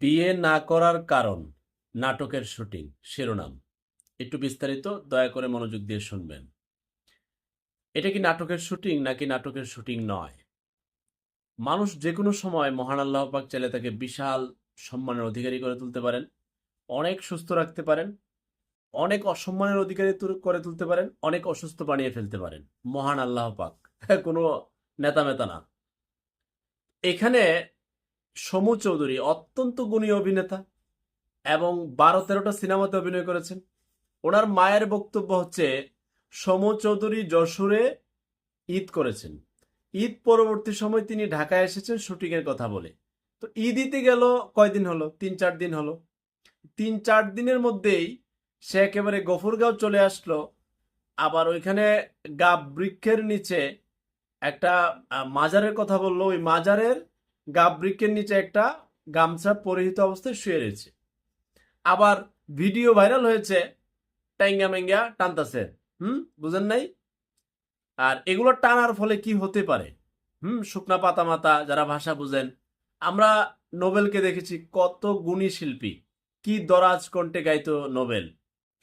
বিয়ে না করার কারণ নাটকের শুটিং, শিরোনাম। একটু বিস্তারিত, দয়া করে মনোযোগ দিয়ে শুনবেন। এটা কি নাটকের শুটিং নাকি নাটকের শুটিং নয়? মানুষ যে কোনো সময় মহান আল্লাহ পাক চাইলে তাকে বিশাল সম্মানের অধিকারী করে তুলতে পারেন, অনেক সুস্থ রাখতে পারেন, অনেক অসম্মানের অধিকারী করে তুলতে পারেন, অনেক অসুস্থ বানিয়ে ফেলতে পারেন। মহান আল্লাহ পাক, কোনো নেতা মেতা না। এখানে সমু চৌধুরী অত্যন্ত গুণী অভিনেতা এবং বারো তেরোটা সিনেমাতে অভিনয় করেছেন। ওনার মায়ের বক্তব্য হচ্ছে, সমু চৌধুরী যশোরে ঈদ করেছেন। ঈদ পরবর্তী সময় তিনি ঢাকায় এসেছেন শুটিং এর কথা বলে। তো ঈদ দিতে গেল, কয়দিন হলো? তিন চার দিন হলো। তিন চার দিনের মধ্যেই সে একেবারে গফুরগাঁও চলে আসলো। আবার ওইখানে গাব বৃক্ষের নিচে একটা মাজারের কথা বলল। ওই মাজারের গাব বৃক্ষের নিচে একটা গামছা পরিহিত অবস্থায় শুয়ে রয়েছে। আবার ভিডিও ভাইরাল হয়েছে ট্যাঙ্গা ম্যাঙ্গা টানতাছে। হুম? বুঝেন নাই? আর এগুলো টানার ফলে কি হতে পারে? হুম? শুকনা পাতা মাতা, যারা ভাষা বুঝেন। আমরা নোবেলকে দেখেছি কত গুণী শিল্পী। কি দরাজ কণ্ঠে গাইতো নোবেল।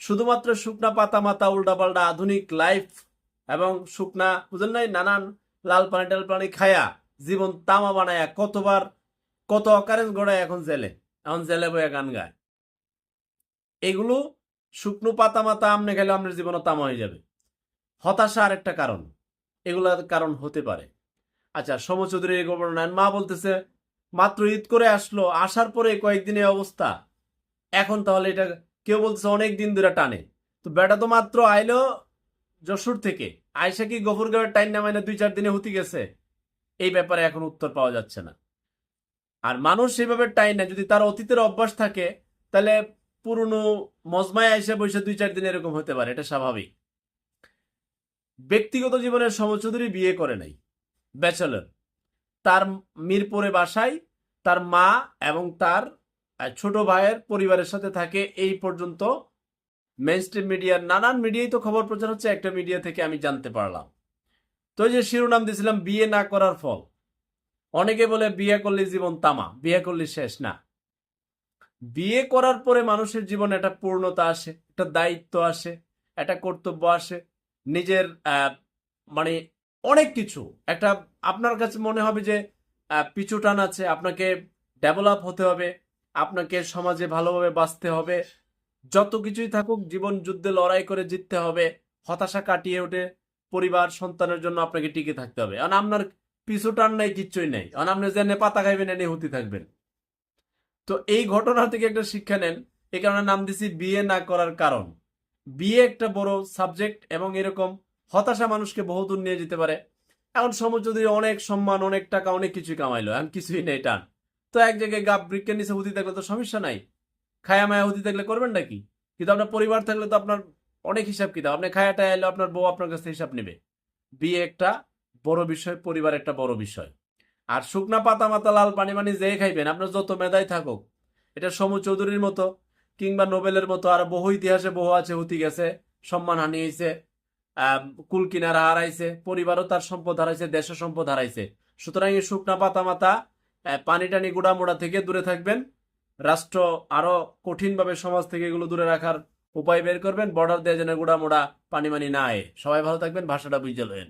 শুধুমাত্র শুকনা পাতা মাতা, উল্টাপাল্টা আধুনিক লাইফ এবং শুকনা, বুঝেন নাই? নানান লাল পানি টাল পানি খায়া জীবন তামা বানায় কতবার, কত অকারেন্স গড়ায় এখন জেলে। এখন জেলে বইয়া গান গায়। এগুলো শুকনো পাতা মাতা আমনে গেলে আপনার জীবনও তামা হয়ে যাবে। হতাশা আর একটা কারণ। এগুলোর কারণ হতে পারে। আচ্ছা সম চৌধুরী এই খবর নেন মা বলতেছে, মাত্র ঈদ করে আসলো, আসার পরে কয়েকদিনে অবস্থা। এখন তাহলে এটা কেউ বলতেছে অনেক দিন ধরে টানে। তো বেটা তো মাত্র আইলো যশোর থেকে। আয়সা কি গফরগাঁওয়ের টাইম নামাইনে দুই চার দিনে হতে গেছে? এই ব্যাপারে এখন উত্তর পাওয়া যাচ্ছে না। আর মানুষ সেভাবে টাইম না যদি তার অতীতের অভ্যাস থাকে, তাহলে পুরনো মজমায় এসে বসে দুই চার দিন এরকম হতে পারে, এটা স্বাভাবিক। ব্যক্তিগত জীবনের সমচৌধুরী বিয়ে করে নাই, ব্যাচেলর। তার মিরপুরে বাসায় তার মা এবং তার ছোট ভাইয়ের পরিবারের সাথে থাকে, এই পর্যন্ত মেনস্ট্রিম মিডিয়ার নানান মিডিয়ায় তো খবর প্রচার হচ্ছে, একটা মিডিয়া থেকে আমি জানতে পারলাম। তো যে শিরোনাম দিয়েছিলাম বিয়ে না করার ফল। অনেকে বলে বিয়ে করলে জীবন তামা বিয়ে করলে শেষ না। বিয়ে করার পরে মানুষের জীবনে একটা পূর্ণতা আসে একটা দায়িত্ব আসে একটা কর্তব্য আসে নিজের মানে অনেক কিছু। একটা আপনার কাছে মনে হবে যে আহ, পিছু টান আছে আপনাকে ডেভেলপ হতে হবে আপনাকে সমাজে ভালোভাবে বাঁচতে হবে যত কিছুই থাকুক জীবন যুদ্ধে লড়াই করে জিততে হবে হতাশা কাটিয়ে উঠে পরিবার, সন্তানের জন্য আপনাকে টিকে থাকতে হবে। কারণ আপনার পিছু টান নাই, কিচ্ছুই নেই। কারণ আপনি জেনে পাতা খাইবেন এনে হতে থাকবেন। তো এই ঘটনা থেকে একটা শিক্ষা নেন। এই কারণে নাম দিছি বিয়ে না করার কারণ। বিয়ে একটা বড় সাবজেক্ট এবং এরকম হতাশা মানুষকে বহুদূর নিয়ে যেতে পারে। এখন যদি অনেক সম্মান, অনেক টাকা, অনেক কিছুই কামাইলো, এখন কিছুই নেই টান। তো এক জায়গায় গাব বৃক্ষের নিচে হুতি থাকলে তো সমস্যা নাই। খায়া মায়া হুতি থাকলে করবেন নাকি? কিন্তু আপনার পরিবার থাকলে তো আপনার অনেক হিসাব কিতাব। আপনি খায়াটা এলে আপনার বউ আপনার কাছে হিসাব নেবে। বিয়ে একটা বড় বিষয় পরিবার একটা বড় বিষয়। আর শুকনা পাতা মাতা লাল পানি মানি যে খাইবেন আপনার যত মেধাই থাকুক এটা সমু চৌধুরীর মতো কিংবা নোবেলের মতো আর বহু ইতিহাসে বহু আছে হতি গেছে সম্মান হানিয়েছে আহ, কুল কিনারা হারাইছে পরিবারও তার সম্পদ হারাইছে দেশের সম্পদ হারাইছে। সুতরাং এই শুকনা পাতা মাতা পানি টানি মোড়া থেকে দূরে থাকবেন। রাষ্ট্র আরও কঠিনভাবে সমাজ থেকে এগুলো দূরে রাখার উপায় বের করবেন বর্ডার দিয়ে যেন গুড়া মোড়া পানি মানি না আয়। সবাই ভালো থাকবেন, ভাষাটা বুঝে লয়েন